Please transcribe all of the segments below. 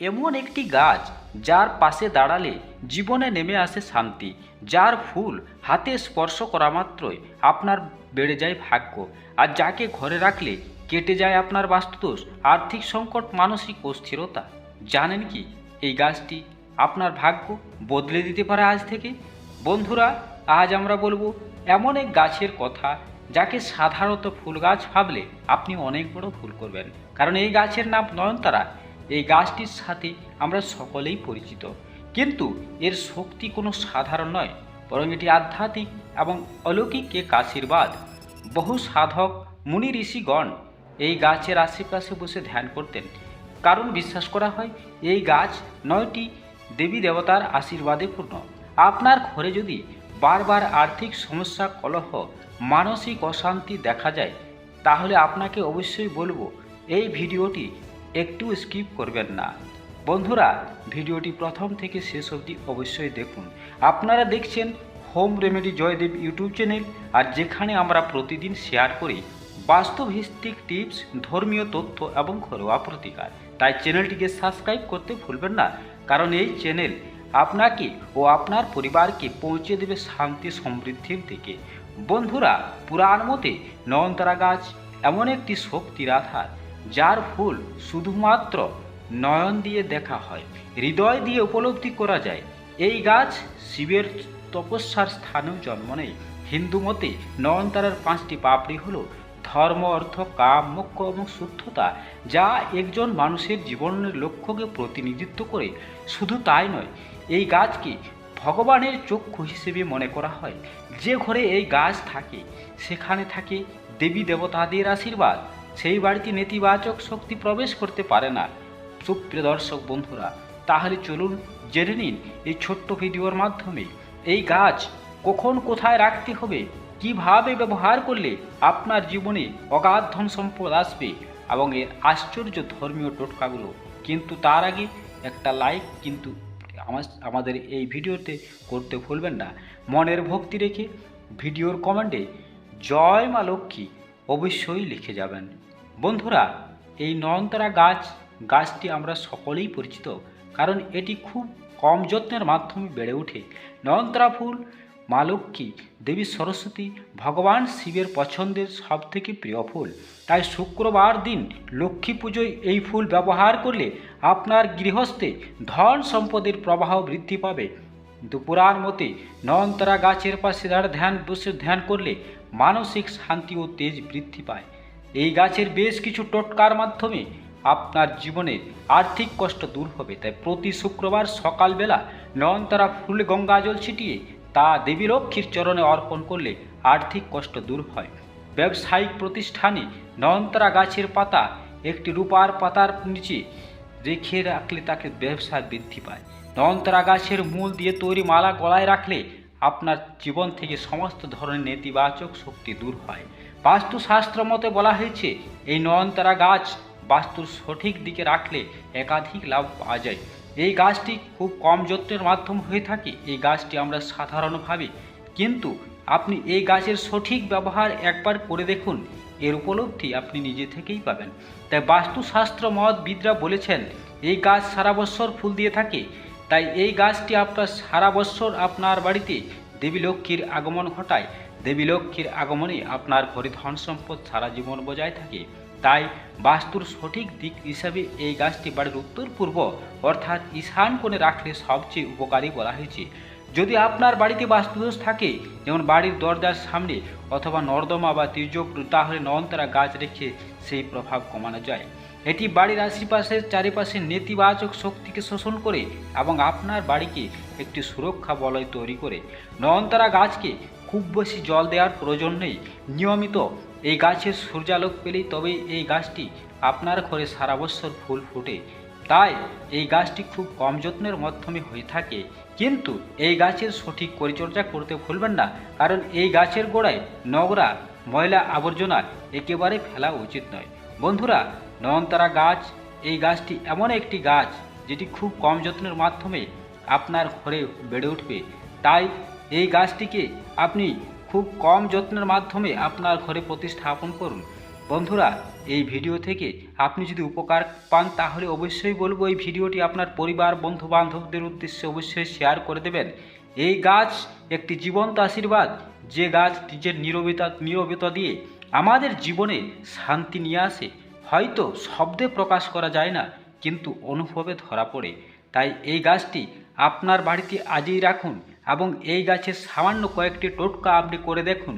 এমন একটি গাছ যার পাশে দাঁড়ালে জীবনে নেমে আসে শান্তি, যার ফুল হাতে স্পর্শ করা মাত্রই আপনার বেড়ে যায় ভাগ্য। আর যাকে ঘরে রাখলে কেটে যায় আপনার বাস্তুদোষ, আর্থিক সংকট, মানসিক অস্থিরতা। জানেন কি, এই গাছটি আপনার ভাগ্য বদলে দিতে পারে আজ থেকে? বন্ধুরা, আজ আমরা বলব, এমন এক গাছের কথা যাকে সাধারণত ফুল গাছ ভাবলে আপনি অনেক বড় ভুল করবেন। কারণ এই গাছের নাম নয়নতারা। এই গাছটির সাথে আমরা সকলেই পরিচিত। কিন্তু এর শক্তি কোনো সাধারণ নয়, বরং এটি আধ্যাত্মিক এবং অলৌকিক এক আশীর্বাদ। বহু সাধক, মুনি ঋষিগণ এই গাছের আশেপাশে বসে ধ্যান করতেন। কারণ বিশ্বাস করা হয়, এই গাছ নয়টি দেবী দেবতার আশীর্বাদে পূর্ণ। আপনার ঘরে যদি বারবার আর্থিক সমস্যা, কলহ, মানসিক অশান্তি দেখা যায়, তাহলে আপনাকে অবশ্যই বলব, এই ভিডিওটি একটু স্কিপ করবেন না। বন্ধুরা, ভিডিওটি প্রথম থেকে শেষ অবধি অবশ্যই দেখুন। আপনারা দেখছেন home remedy Joydev YouTube channel, আর যেখানে আমরা প্রতিদিন শেয়ার করি বাস্তবভিত্তিক টিপস ধর্মীয় তথ্য এবং ঘরোয়া প্রতিকার। তাই চ্যানেলটিকে সাবস্ক্রাইব করতে ভুলবেন না, কারণ এই চ্যানেল আপনাকে ও আপনার পরিবারকে পৌঁছে দেবে শান্তি সমৃদ্ধির দিকে। বন্ধুরা, পুরাণ মতে নয়নতারা গাছ এমন একটি শক্তির আধার। যার ফুল শুধুমাত্র নয়ন দিয়ে দেখা হয়, হৃদয় দিয়ে উপলব্ধি করা যায়। এই গাছ শিবের তপস্যার স্থানেও জন্ম নেয় হিন্দু মতে নয়নতারার পাঁচটি পাপড়ি হল ধর্ম, অর্থ, কাম, মোক্ষ এবং শুদ্ধতা, যা একজন মানুষের জীবনের লক্ষ্যকে প্রতিনিধিত্ব করে। শুধু তাই নয়, এই গাছকে ভগবানের চক্ষু হিসেবে মনে করা হয়। যে ঘরে এই গাছ থাকে, সেখানে থাকে দেবী দেবতাদের আশীর্বাদ। সেই বাড়িতে নেতিবাচক শক্তি প্রবেশ করতে পারে না? সুপ্রিয় দর্শক বন্ধুরা, তাহলে চলুন জেনে নিন এই ছোট্ট ভিডিওর মাধ্যমে এই গাছ কখন কোথায় রাখতে হবে, কীভাবে ব্যবহার করলে আপনার জীবনে অগাধ ধন সম্পদ আসবে এবং এর আশ্চর্য ধর্মীয় টোটকাগুলো কিন্তু তার আগে একটা লাইক কিন্তু আমাদের এই ভিডিওতে করতে ভুলবেন না। মনের ভক্তি রেখে ভিডিওর কমেন্টে জয় মা লক্ষ্মী। অবশ্যই লিখে যাবেন। বন্ধুরা, এই নয়নতারা গাছ, গাছটি আমরা সকলেই পরিচিত, কারণ এটি খুব কম যত্নের মাধ্যমে বেড়ে ওঠে। নয়নতারা ফুল, মা লক্ষ্মী, দেবী সরস্বতী, ভগবান শিবের পছন্দের সবথেকে প্রিয় ফুল। তাই শুক্রবার দিন লক্ষ্মী পুজোয় এই ফুল ব্যবহার করলে আপনার গৃহস্থে ধন সম্পদের প্রবাহ বৃদ্ধি পাবে। পুরাণ মতে নয়নতারা গাছের পাশে দাঁড় ধ্যান, বসে ধ্যান করলে মানসিক শান্তি ও তেজ বৃদ্ধি পায়। এই গাছের বেশ কিছু টোটকার মাধ্যমে আপনার জীবনে আর্থিক কষ্ট দূর হবে। তাই প্রতি শুক্রবার সকালবেলা নয়নতারা ফুলে গঙ্গা জল ছিটিয়ে তা দেবী লক্ষ্মীর চরণে অর্পণ করলে আর্থিক কষ্ট দূর হয়। ব্যবসায়িক প্রতিষ্ঠানে নয়নতারা গাছের পাতা একটি রূপার পাতার নিচে রেখে রাখলে তাকে ব্যবসা বৃদ্ধি পায়। নয়নতারা গাছের মূল দিয়ে তৈরি মালা গলায় রাখলে আপনার জীবন থেকে সমস্ত ধরনের নেতিবাচক শক্তি দূর হয়। বাস্তুশাস্ত্র মতে বলা হয়েছে, এই নয়নতারা গাছ বাস্তুর সঠিক দিকে রাখলে একাধিক লাভ পাওয়া যায়। এই গাছটি খুব কম যত্নের মাধ্যম হয়ে থাকে, এই গাছটি আমরা সাধারণভাবে, কিন্তু আপনি এই গাছের সঠিক ব্যবহার একবার করে দেখুন, এর উপলব্ধি আপনি নিজে থেকেই পাবেন। তাই বাস্তুশাস্ত্র মতবিদরা বলেছেন, এই গাছ সারা বছর ফুল দিয়ে থাকে তাই এই গাছটি আপনার সারা বছর আপনার বাড়িতে দেবী লক্ষ্মীর আগমন ঘটায়। দেবী লক্ষ্মীর আগমনে আপনার ঘরে ধন সম্পদ সারা জীবন বজায় থাকে। তাই বাস্তুর সঠিক দিক হিসাবে এই গাছটি বাড়ির উত্তর পূর্ব অর্থাৎ ঈশান কোণে রাখলে সবচেয়ে উপকারী বলা হয়েছে। যদি আপনার বাড়িতে বাস্তুদোষ থাকে, যেমন বাড়ির দরজার সামনে অথবা নর্দমা বা তির্যক তাহলে নয়নতারা গাছ রেখে সেই প্রভাব কমানো যায়। এটি বাড়ির আশেপাশের চারিপাশে নেতিবাচক শক্তিকে শোষণ করে এবং আপনার বাড়িকে একটি সুরক্ষা বলয় তৈরি করে। নয়নতারা গাছকে খুব বেশি জল দেওয়ার প্রয়োজন নেই। নিয়মিত এই গাছের সূর্যালোক পেলেই তবেই এই গাছটি আপনার ঘরে সারা বছর ফুল ফোটে। তাই এই গাছটি খুব কম যত্নের মাধ্যমে হয়ে থাকে। কিন্তু এই গাছের সঠিক পরিচর্যা করতে ভুলবেন না, কারণ এই গাছের গোড়ায় নোংরা ময়লা আবর্জনা একেবারে ফেলা উচিত নয়। বন্ধুরা, নয়নতারা গাছ, এই গাছটি এমন একটি গাছ যেটি খুব কম যত্নের মাধ্যমে আপনার ঘরে বেড়ে উঠবে। তাই এই গাছটিকে আপনি খুব কম যত্নের মাধ্যমে আপনার ঘরে প্রতিস্থাপন করুন। বন্ধুরা, এই ভিডিও থেকে আপনি যদি উপকার পান, তাহলে অবশ্যই বলব এই ভিডিওটি আপনার পরিবার বন্ধু বান্ধবদের উদ্দেশ্যে অবশ্যই শেয়ার করে দেবেন। এই গাছ একটি জীবন্ত আশীর্বাদ। যে গাছ নিজের নীরবতা নীরবতা দিয়ে আমাদের জীবনে শান্তি নিয়ে আসে, হয়তো শব্দে প্রকাশ করা যায় না, কিন্তু অনুভবে ধরা পড়ে। তাই এই গাছটি আপনার বাড়িতে আজই রাখুন এবং এই গাছের সামান্য কয়েকটি টোটকা আপনি করে দেখুন,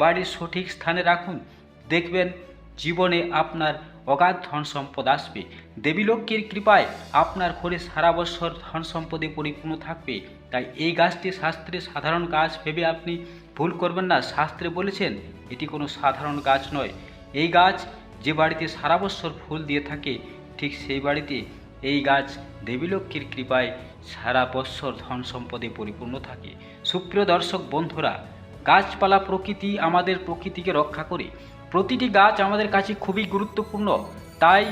বাড়ির সঠিক স্থানে রাখুন। দেখবেন জীবনে আপনার অগাধ ধন সম্পদ আসবে দেবীলক্ষ্মীর কৃপায় আপনার ঘরে সারা বছর ধন সম্পদে পরিপূর্ণ থাকবে। তাই এই গাছটি শাস্ত্রে সাধারণ গাছ ভেবে আপনি ভুল করবেন না। শাস্ত্রে বলেছেন, এটি কোনো সাধারণ গাছ নয়। এই গাছ যে বাড়িতে সারা বছর ফুল দিয়ে থাকে, ঠিক সেই বাড়িতে এই গাছ দেবীলক্ষ্মীর কৃপায় সারা বৎসর ধন সম্পদে পরিপূর্ণ থাকে। সুপ্রিয় দর্শক বন্ধুরা, গাছপালা প্রকৃতি আমাদের প্রকৃতিকে রক্ষা করে। প্রতিটি গাছ আমাদের কাছে খুবই গুরুত্বপূর্ণ। তাই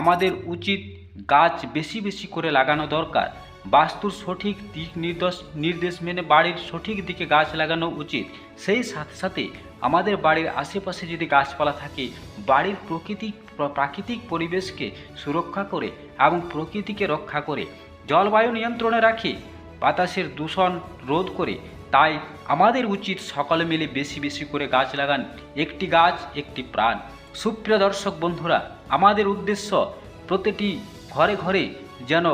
আমাদের উচিত গাছ বেশি বেশি করে লাগানো দরকার। বাস্তুর সঠিক দিক নির্দেশ নির্দেশ মেনে বাড়ির সঠিক দিকে গাছ লাগানো উচিত। সেই সাথে সাথে আমাদের বাড়ির আশেপাশে যদি গাছপালা থাকে, বাড়ির প্রকৃতিক প্রাকৃতিক পরিবেশকে সুরক্ষা করে এবং প্রকৃতিকে রক্ষা করে, জলবায়ু নিয়ন্ত্রণে রাখে, বাতাসের দূষণ রোধ করে তাই আমাদের উচিত সকলে মিলে বেশি বেশি করে গাছ লাগান। একটি গাছ, একটি প্রাণ। সুপ্রিয় দর্শক বন্ধুরা, আমাদের উদ্দেশ্য প্রতিটি ঘরে ঘরে যেন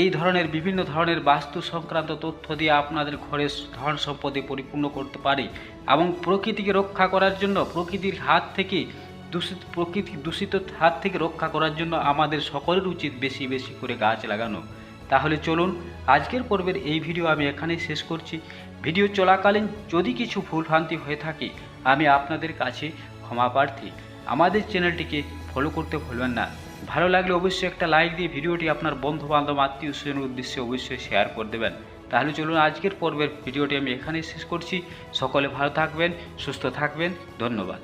এই ধরনের বিভিন্ন ধরনের বাস্তু সংক্রান্ত তথ্য দিয়ে আপনাদের ঘরে ধন সম্পদে পরিপূর্ণ করতে পারে এবং প্রকৃতিকে রক্ষা করার জন্য, প্রকৃতির হাত থেকে দূষিত, প্রকৃতি দূষিত হাত থেকে রক্ষা করার জন্য আমাদের সকলের উচিত বেশি বেশি করে গাছ লাগানো। তাহলে চলুন, আজকের পর্বের এই ভিডিও আমি এখানেই শেষ করছি। ভিডিও চলাকালীন যদি কিছু ভুলভ্রান্তি হয়ে থাকে, আমি আপনাদের কাছে ক্ষমা প্রার্থী। আমাদের চ্যানেলটিকে ফলো করতে ভুলবেন না। ভালো লাগলে অবশ্যই একটা লাইক দিয়ে ভিডিওটি আপনার বন্ধু বান্ধব আত্মীয় স্বজনের উদ্দেশ্যে অবশ্যই শেয়ার করে দেবেন। তাহলে চলুন আজকের পর্বের ভিডিওটি আমি এখানেই শেষ করছি। সকলে ভালো থাকবেন, সুস্থ থাকবেন। ধন্যবাদ।